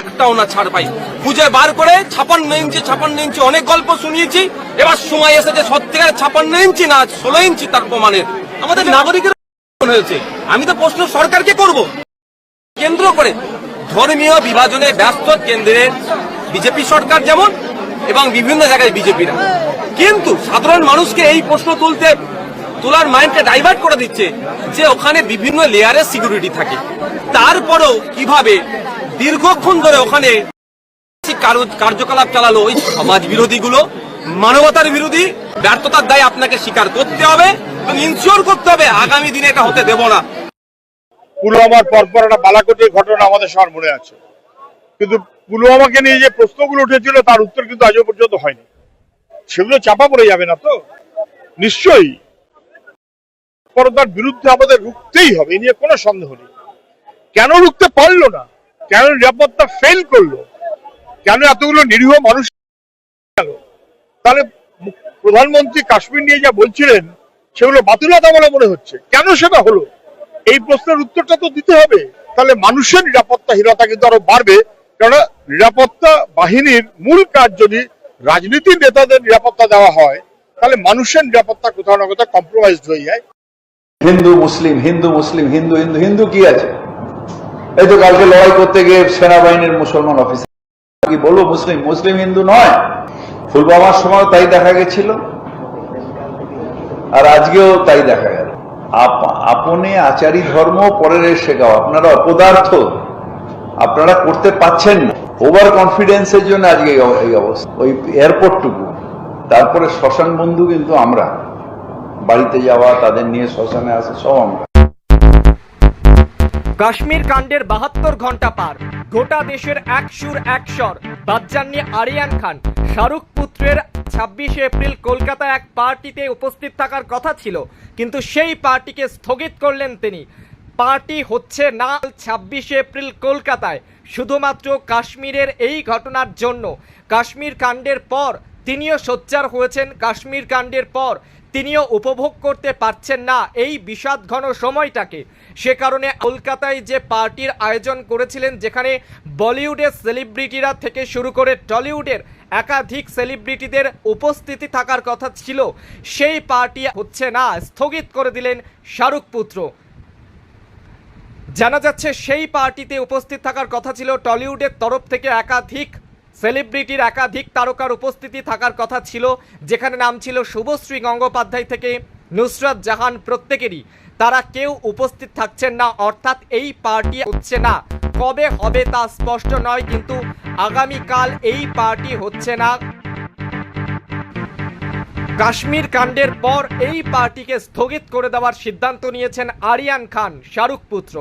একটাও না ছাড় পাই। খুঁজে বার করে ছাপান্ন ইঞ্চি ছাপান্ন ইঞ্চি অনেক গল্প শুনিয়েছি। এবার সময় এসেছে সত্যিকার ছাপান্ন ইঞ্চি না ষোলো ইঞ্চি তার প্রমাণের। আমাদের নাগরিকের হয়েছে। আমি তো প্রশ্ন সরকারকে করব। কেন্দ্র করে ধর্মীয় বিভাজনে ব্যস্ত কেন্দ্রের বিজেপি সরকার যেমন এবং বিভিন্ন জায়গায় বিজেপিরা। কিন্তু সাধারণ মানুষকে এই প্রশ্ন তুলতে, তোলার মাইন্ডকে ডাইভার্ট করে দিচ্ছে যে ওখানে বিভিন্ন লেয়ারের সিকিউরিটি থাকে। তারপরেও কীভাবে দীর্ঘক্ষণ ধরে ওখানে কার্যকলাপ চালালো ওই সমাজ বিরোধী গুলো মানবতার বিরোধী ব্যর্থতার দায় আপনাকে স্বীকার করতে হবে এবং ইনশিওর করতে হবে আগামী দিনে এটা হতে দেব না। পুলওয়ামার পরপর একটা বালাকোটের ঘটনা আমাদের সবার মনে আছে। কিন্তু পুলওয়ামাকে নিয়ে যে প্রশ্নগুলো উঠেছিল, তার উত্তর কিন্তু আজও পর্যন্ত হয়নি। সেগুলো চাপা পড়ে যাবে না তো? নিশ্চয়ই। তার বিরুদ্ধে আমাদের রুখতেই হবে, এ নিয়ে কোনো সন্দেহ নেই। কেন রুখতে পারল না? কেন নিরাপত্তা ফেল করল? কেন এতগুলো নিরীহ মানুষ গেল? তাহলে প্রধানমন্ত্রী কাশ্মীর নিয়ে যা বলছিলেন, সেগুলো বাতুলতা বলে মনে হচ্ছে। কেন সেটা হলো? এই প্রশ্নের উত্তরটা তো দিতে হবে। তাহলে মানুষের নিরাপত্তাহীনতা কিন্তু আরও বাড়বে। কারণ নিরাপত্তা বাহিনীর মূল কাজ যদি রাজনীতির নেতাদের নিরাপত্তা দেওয়া হয়, তাহলে মানুষের নিরাপত্তা কোথাও না কোথাও কম্প্রোমাইজ হয়ে যায়। হিন্দু, মুসলিম হিন্দু মুসলিম, হিন্দু হিন্দু হিন্দু কি আছে? এই তো কালকে লড়াই করতে গিয়ে সেনাবাহিনীর মুসলমান অফিসার কি বলব, মুসলিম মুসলিম হিন্দু নয়। ফুলবামার সময় তাই দেখা গেছিল। আর আজকেও তাই দেখা গেল। আপনি আচারী ধর্ম পরের শেখাও। আপনারা অপদার্থ। আপনারা করতে পাচ্ছেন না। ওভার কনফিডেন্সের জন্য আজকে এই অবস্থা। ওই এয়ারপোর্টটুকু তারপরে শ্মশান বন্ধু কিন্তু আমরা। বাড়িতে যাওয়া, তাদের নিয়ে শ্মশানে আসা, সব আমরা। কাশ্মীর কাণ্ডের বাহাত্তর ঘণ্টা পার। গোটা দেশের এক সুর, এক স্বর। বাদজাননি আরিয়ান খান, শাহরুখ পুত্রের ছাব্বিশে এপ্রিল কলকাতায় এক পার্টিতে উপস্থিত থাকার কথা ছিল, কিন্তু সেই পার্টিকে স্থগিত করলেন তিনি। পার্টি হচ্ছে না, ছাব্বিশে এপ্রিল কলকাতায়। শুধুমাত্র কাশ্মীরের এই ঘটনার জন্য। কাশ্মীর কাণ্ডের পর তিনিও সোচ্চার হয়েছেন কাশ্মীর কাণ্ডের পর। তিনিও উপভোগ করতে পারছেন না এই বিষাদ ঘন সময়টাকে। সে কারণে কলকাতায় যে পার্টির আয়োজন করেছিলেন, যেখানে বলিউডের সেলিব্রিটিরা থেকে শুরু করে টলিউডের একাধিক সেলিব্রিটিদের উপস্থিতি থাকার কথা ছিল, সেই পার্টি হচ্ছে না, স্থগিত করে দিলেন শাহরুখ পুত্র। জানা যাচ্ছে, সেই পার্টিতে উপস্থিত থাকার কথা ছিল টলিউডের তরফ থেকে একাধিক সেলিব্রিটির একাধিক তারকার উপস্থিতি থাকার কথা ছিল, যেখানে নাম ছিল শুভশ্রী গঙ্গোপাধ্যায় থেকে নুসরাত জাহান প্রত্যেকেরই। তারা কেউ উপস্থিত থাকছেন না, অর্থাৎ এই পার্টি হচ্ছে না। কবে হবে তা স্পষ্ট নয়, কিন্তু আগামীকাল এই পার্টি হচ্ছে না। কাশ্মীর কাণ্ডের পর এই পার্টিকে স্থগিত করে দেওয়ার সিদ্ধান্ত নিয়েছেন আরিয়ান খান, শাহরুখ পুত্র।